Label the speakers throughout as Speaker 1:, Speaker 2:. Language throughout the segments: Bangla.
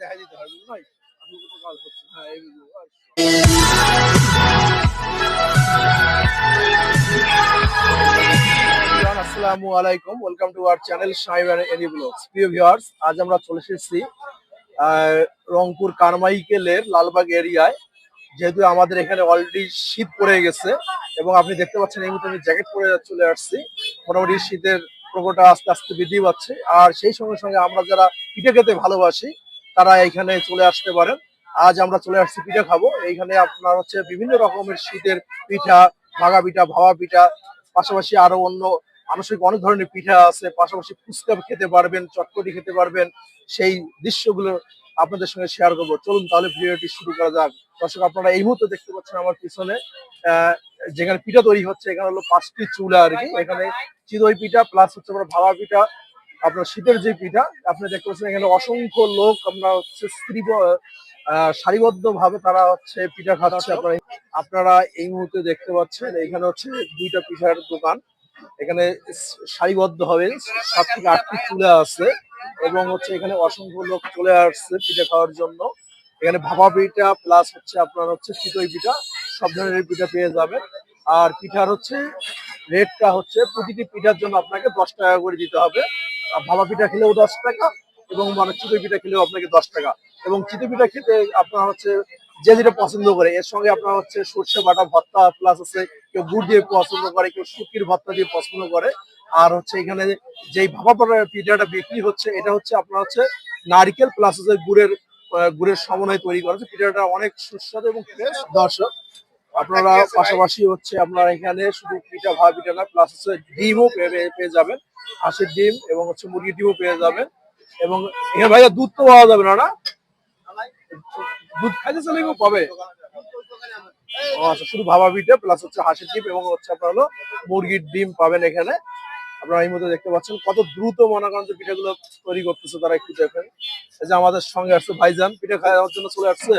Speaker 1: দেখা দিতে হয় নাই আসল কাজ হচ্ছে হ্যাঁ আচ্ছা। আসসালামু আলাইকুম, welcome to our channel cyber any blogs. প্রিয় ভিউয়ার্স, আজ আমরা চলে এসেছি রংপুর কারমাইকেলের লালবাগ এরিয়ায়। যেহেতু আমাদের এখানে অলরেডি শীত পড়ে গেছে এবং আপনি দেখতে পাচ্ছেন এই মুহূর্তে আমি জ্যাকেট পরে চলে আসছি। মোটামুটি শীতের প্রকোপটা আস্তে আস্তে বৃদ্ধি পাচ্ছে। আর সেই সঙ্গে সঙ্গে আমরা যারা পিঠে খেতে ভালোবাসি তারা এখানে চলে আসতে পারেন। আজ আমরা চলে আসছি পিঠা খাব। এইখানে আপনার হচ্ছে বিভিন্ন রকমের শীতের পিঠা, ভাগা পিঠা ভাবা পিঠা, পাশাপাশি আরও অন্য আনুষঙ্গিক অনেক ধরনের পিঠা আছে। পাশাপাশি ফুচকা খেতে পারবেন, চটপটি খেতে পারবেন। সেই দৃশ্যগুলো আপনাদের সঙ্গে শেয়ার করব। চলুন তাহলে ভিডিওটি শুরু করা যাক। দর্শক, আপনারা এই মুহূর্তে দেখতে পাচ্ছেন আমার পিছনে যেখানে পিঠা তৈরি হচ্ছে, এখানে হলো পাঁচটি চুলা আর কি। এখানে চিদই পিঠা প্লাস হচ্ছে আমরা ভাবা পিঠা আপনার শীতের যে পিঠা আপনি দেখতে পাচ্ছেন এখানে অসংখ্য লোক, আমরা হচ্ছে স্ত্রী সারিবদ্ধ ভাবে তারা হচ্ছে পিঠা খাচ্ছে আপনারা আপনারা এই মুহূর্তে দেখতে পাচ্ছেন, এখানে হচ্ছে দুইটা পিঠার দোকান। এখানে সারিবদ্ধ হবে সাত থেকে আটটি চুলে আছে এবং হচ্ছে এখানে অসংখ্য লোক চলে আসছে পিঠা খাওয়ার জন্য। এখানে ভাপা পিঠা প্লাস হচ্ছে আপনার হচ্ছে চিতই পিঠা, সব ধরনের পিঠা পেয়ে যাবেন। আর পিঠার হচ্ছে রেটটা হচ্ছে প্রতিটি পিঠার জন্য আপনাকে দশ টাকা করে দিতে হবে। ভাপা পিঠা খেলেও দশ টাকা এবং মানে চিতই পিঠা খেলেও আপনাকে দশ টাকা। এবং চিতই পিঠা খেতে আপনার হচ্ছে যে যেটা পছন্দ করে, এর সঙ্গে আপনার হচ্ছে সর্ষে বাটা ভর্তা প্লাস হচ্ছে কেউ গুড় দিয়ে পছন্দ করে, কেউ শুকির ভর্তা দিয়ে পছন্দ করে। আর হচ্ছে এখানে যেই ভাপা পিঠাটা বিক্রি হচ্ছে, এটা হচ্ছে আপনার হচ্ছে নারকেল প্লাস হচ্ছে গুড়ের গুড়ের সমন্বয় তৈরি করা হচ্ছে। পিঠাটা অনেক সুস্বাদু এবং। দর্শক আপনারা পাশাপাশি হচ্ছে আপনারা এখানে শুধু পিঠা ভাব পিঠা না প্লাস হচ্ছে ডিমও পেয়ে যাবেন। হাঁসের ডিম এবং হচ্ছে মুরগির ডিমও পেয়ে যাবেন। এবং এখানে ভাইয়া দুধ তো পাওয়া যাবে না না? দুধ খাইতে চলে গেলেও পাবে? আচ্ছা শুধু ভাবা পিঠে প্লাস হচ্ছে হাঁসের ডিম এবং হচ্ছে আপনার হলো মুরগির ডিম পাবেন এখানে। আপনারা এই মধ্যে দেখতে পাচ্ছেন কত দ্রুত মনে করেন যে পিঠাগুলো তৈরি করতেছে তারা একটু দেখেন। এই যে আমাদের সঙ্গে আসছে ভাইজান পিঠা খাওয়ার জন্য চলে আসছে?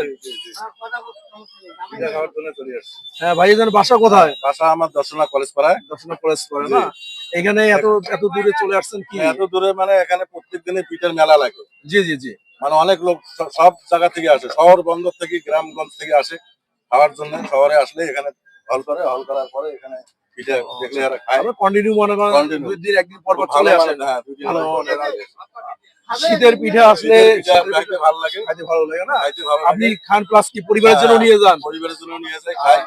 Speaker 2: পিঠা খাওয়ার জন্য চলে আসছি।
Speaker 1: হ্যাঁ ভাইজান বাসা কোথায়?
Speaker 2: বাসা আমার দর্শনা কলেজ পাড়ায়।
Speaker 1: দর্শনা কলেজ করে না? এখানে এত এত দূরে চলে আসছেন কি?
Speaker 2: এত দূরে মানে এখানে প্রত্যেক দিনে পিঠার মেলা লাগে।
Speaker 1: জি জি জি।
Speaker 2: মানে অনেক লোক সব জায়গা থেকে আসে। শহর বন্দর থেকে গ্রামগঞ্জ থেকে আসে খাওয়ার জন্য। শহরে আসলে এখানে হল করে। হল করার পরে এখানে পিঠা দেখলে আর খায়।
Speaker 1: কন্টিনিউ মনে করেন দুই দিন একদিন পর পর চলে আসেন।
Speaker 2: হ্যাঁ, আসে।
Speaker 1: শীতের পিঠা আসলে
Speaker 2: ভালো লাগে
Speaker 1: খাইতে ভালো লাগে না? আপনি খান প্লাস কি পরিবারের জন্য
Speaker 2: হ্যাঁ।
Speaker 1: নিয়ে যান?
Speaker 2: পরিবারের জন্য নিয়ে যায় খাই।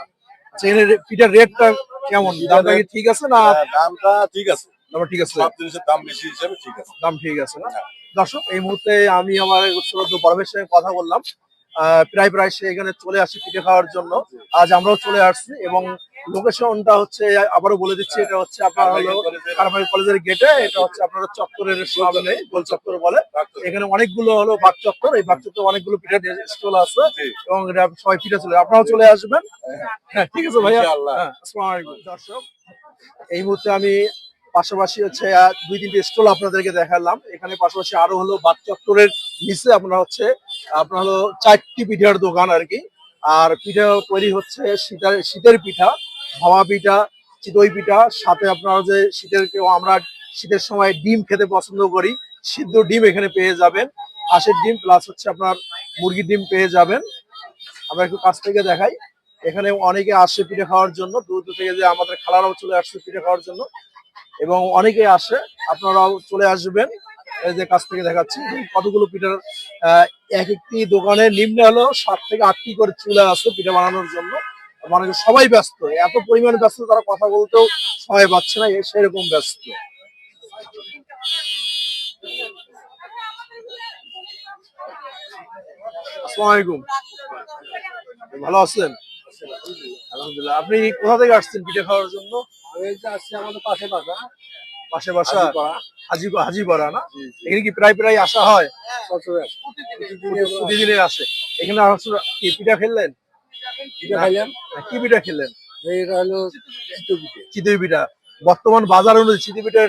Speaker 1: আচ্ছা, এখানে রে- পিঠার রেটটা কেমন? দামটা কি ঠিক আছে না?
Speaker 2: হ্যাঁ, দামটা ঠিক আছে।
Speaker 1: দামটা ঠিক আছে।
Speaker 2: সব জিনিসের দাম বেশি হিসেবে ঠিক আছে।
Speaker 1: দাম ঠিক আছে না?
Speaker 2: হ্যাঁ।
Speaker 1: দর্শক এই মুহূর্তে আমি আমার শ্রদ্ধ পরমের সঙ্গে কথা বললাম। আহ, প্রায় প্রায় সে এখানে চলে আসছে পিঠে খাওয়ার জন্য। আজ আমরাও চলে আসছি এবং লোকেশনটা হচ্ছে আবারও বলে দিচ্ছি এটা হচ্ছে আপনার হলো কারমারি কলেজের গেটে এটা হচ্ছে আপনার চত্বরের সামনে গোল চত্বর বলে। এখানে অনেকগুলো হলো বাগ চত্বর এই বাগ চত্বর অনেকগুলো পিঠা স্টল আছে এবং এটা সবাই পিঠা চলে আপনারাও চলে আসবেন। হ্যাঁ ঠিক আছে ভাইয়া। হ্যাঁ, আসসালামু আলাইকুম। দর্শক এই মুহূর্তে আমি পাশাপাশি হচ্ছে দুই তিনটে স্টল আপনাদেরকে দেখালাম। এখানে পাশাপাশি আরও হলো বাগ চত্বরের নিচে আপনার হচ্ছে আপনার হলো চারটি পিঠার দোকান আর কি। আর পিঠা তৈরি হচ্ছে শীতের শীতের পিঠা। ভাবা পিঠা, চিতই পিঠা, সাথে আপনার যে শীতের কেউ আমরা শীতের সময় ডিম খেতে পছন্দ করি, সিদ্ধ ডিম এখানে পেয়ে যাবেন, হাঁসের ডিম প্লাস হচ্ছে আপনার মুরগির ডিম পেয়ে যাবেন। আমরা একটু কাছ থেকে দেখাই। এখানে অনেকে আসে পিঠে খাওয়ার জন্য, দূর দূর থেকে যে আমাদের খালারাও চলে আসছে পিঠে খাওয়ার জন্য। এবং অনেকে আসে, আপনারাও চলে আসবেন। এই যে কাছ থেকে দেখাচ্ছি কতগুলো পিঠার এক একটি দোকানে নিম্নে হলো সাত থেকে আটটি করে চুলা আছে পিঠা বানানোর জন্য। মানে সবাই ব্যস্ত এত পরিমাণে ব্যস্ত তারা কথা বলতেও সময় পাচ্ছে না সেরকম ব্যস্ত। আসসালামু আলাইকুম। ভালো আছেন? আলহামদুলিল্লাহ। আপনি কোথা থেকে আসছেন পিঠে খাওয়ার জন্য?
Speaker 2: আমি আসছি আমাদের পাশে বাসা।
Speaker 1: পাশে বাসা। হাজি হাজিপাড়া না? এখানে কি প্রায় প্রায় আসা হয়?
Speaker 2: সবসময়
Speaker 1: প্রতিদিনের আসে। এখানে পিঠা খেললেন?
Speaker 2: পিঠা
Speaker 1: কি পিঠা খেললেন
Speaker 2: এটা হলো চিতই পিঠা।
Speaker 1: বর্তমান বাজার অনুযায়ী চিতই পিঠার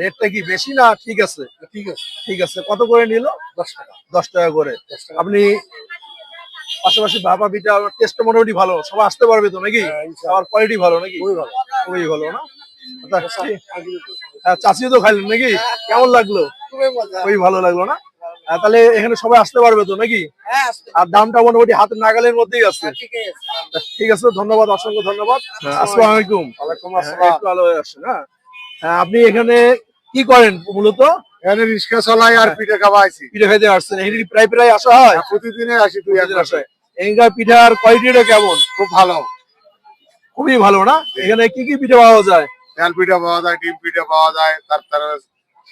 Speaker 1: রেটটা কি বেশি না ঠিক আছে?
Speaker 2: ঠিক আছে।
Speaker 1: ঠিক আছে। কত করে নিল?
Speaker 2: দশ টাকা।
Speaker 1: দশ টাকা করে। আপনি পাশাপাশি ভাপা পিঠা টেস্ট মোটামুটি ভালো। সবাই আসতে পারবে তো নাকি?
Speaker 2: হ্যাঁ, ইনশাআল্লাহ।
Speaker 1: আর কোয়ালিটি ভালো নাকি?
Speaker 2: খুবই ভালো।
Speaker 1: খুবই ভালো না?
Speaker 2: তো।
Speaker 1: হ্যাঁ, চাচিও তো খাইলেন নাকি? কেমন লাগল?
Speaker 2: খুবই
Speaker 1: খুবই ভালো লাগল না? তাহলে এখানে সবাই আসতে পারবে তো নাকি?
Speaker 3: হ্যাঁ
Speaker 1: আর দামটা মোটামুটি হাতের নাগালের মধ্যেই আছে। ঠিক আছে ধন্যবাদ অসংখ্য ধন্যবাদ। আসসালামু আলাইকুম। হ্যাঁ, হয়ে হ্যাঁ হ্যাঁ, আপনি এখানে কি করেন মূলত?
Speaker 4: এখানে রিক্সা চালাই আর পিঠে খাওয়াইছি।
Speaker 1: পিঠে খাইতে আসছেন। এখানে প্রায় প্রায় আসা হয়?
Speaker 4: প্রতিদিনে আসি
Speaker 1: হয়। এখানকার পিঠার কোয়ালিটিটা কেমন?
Speaker 4: খুব ভালো।
Speaker 1: খুবই ভালো না? এখানে কি কি পিঠে পাওয়া যায়?
Speaker 4: পিঠা পাওয়া যায় ডিম পিঠা পাওয়া যায় তারপরে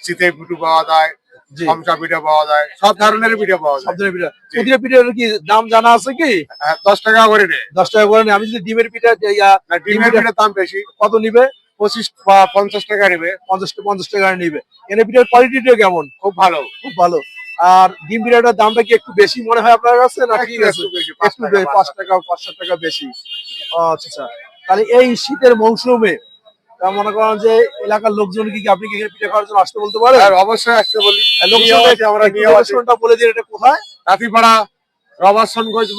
Speaker 4: চিতই পিঠু পাওয়া যায় পিঠা পাওয়া যায় সব ধরনের পিঠা পাওয়া
Speaker 1: সব ধরনের পিঠা প্রতিটা পিঠার কি দাম জানা আছে কি?
Speaker 4: হ্যাঁ, দশ টাকা করে নে
Speaker 1: দশ টাকা করে নেই। আমি যদি ডিমের পিঠা যে
Speaker 4: ডিমের পিঠার দাম বেশি।
Speaker 1: কত নিবে?
Speaker 4: পঁচিশ বা পঞ্চাশ টাকা নেবে।
Speaker 1: পঞ্চাশ পঞ্চাশ টাকা নিবে। এখানে পিঠার কোয়ালিটিটা কেমন?
Speaker 4: খুব ভালো।
Speaker 1: খুব ভালো। আর ডিম পিঠাটার দামটা কি একটু বেশি মনে হয় আপনার কাছে না ঠিক আছে
Speaker 4: একটু পাঁচ টাকা,
Speaker 1: পাঁচ টাকা। বেশি? আচ্ছা আচ্ছা। তাহলে এই শীতের মৌসুমে মনে করেন যে এলাকার লোকজন কি আপনি কি পিঠা খাওয়ার জন্য আসতে বলতে পারেন?
Speaker 4: আর অবশ্যই আসতে বলি। আসি।
Speaker 1: লোকেশনটা বলে দিন এটা কোথায়?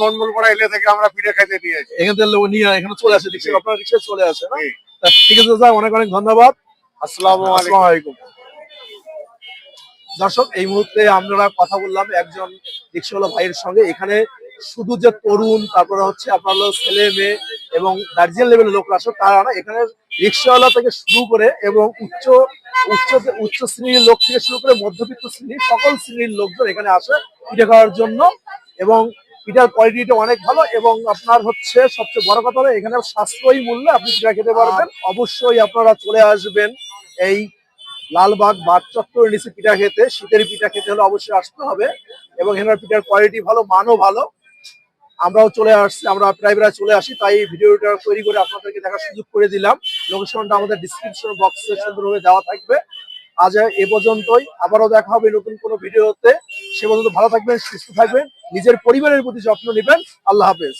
Speaker 4: মন্ডলপাড়া এলে থেকে আমরা পিঠে খাইতে নিয়ে আসি।
Speaker 1: এখান থেকে লোক নিয়ে এখানে চলে আসে আপনার রিক্সায় চলে আসে না? ঠিক আছে স্যার অনেক অনেক ধন্যবাদ।
Speaker 4: আসসালামু আলাইকুম।
Speaker 1: আলাইকুম। দর্শক এই মুহূর্তে আমরা কথা বললাম একজন রিক্সাওয়ালা ভাইয়ের সঙ্গে। এখানে শুধু যে তরুণ তারপরে হচ্ছে আপনার ছেলে মেয়ে এবং গার্জিয়ান লেভেলের লোকরা আসে, তারা না এখানে রিক্সাওয়ালা থেকে শুরু করে এবং উচ্চ উচ্চ উচ্চ শ্রেণির লোক থেকে শুরু করে মধ্যবিত্ত শ্রেণির সকল শ্রেণির লোকজন এখানে আসে পিঠে খাওয়ার জন্য এবং পিঠার কোয়ালিটিটা অনেক ভালো এবং আপনার হচ্ছে সবচেয়ে বড় কথা হলো এখানে সাশ্রয়ী মূল্যে আপনি পিঠা খেতে পারবেন। অবশ্যই আপনারা চলে আসবেন এই লালবাগ বাগ চত্বরের নিচে পিঠা খেতে। শীতের পিঠা খেতে হলে অবশ্যই আসতে হবে এবং এখানের পিঠার কোয়ালিটি ভালো, মানও ভালো। আমরাও চলে আসছি, আমরা প্রায় চলে আসি, তাই এই ভিডিওটা তৈরি করে আপনাদেরকে দেখার সুযোগ করে দিলাম। লোকেশনটা আমাদের ডিসক্রিপশন বক্সে সুন্দরভাবে দেওয়া থাকবে। আজ এ পর্যন্তই, আবারও দেখা হবে নতুন কোনো ভিডিওতে। সে পর্যন্ত ভালো থাকবেন, সুস্থ থাকবেন, নিজের পরিবারের প্রতি যত্ন নেবেন। আল্লাহ হাফেজ।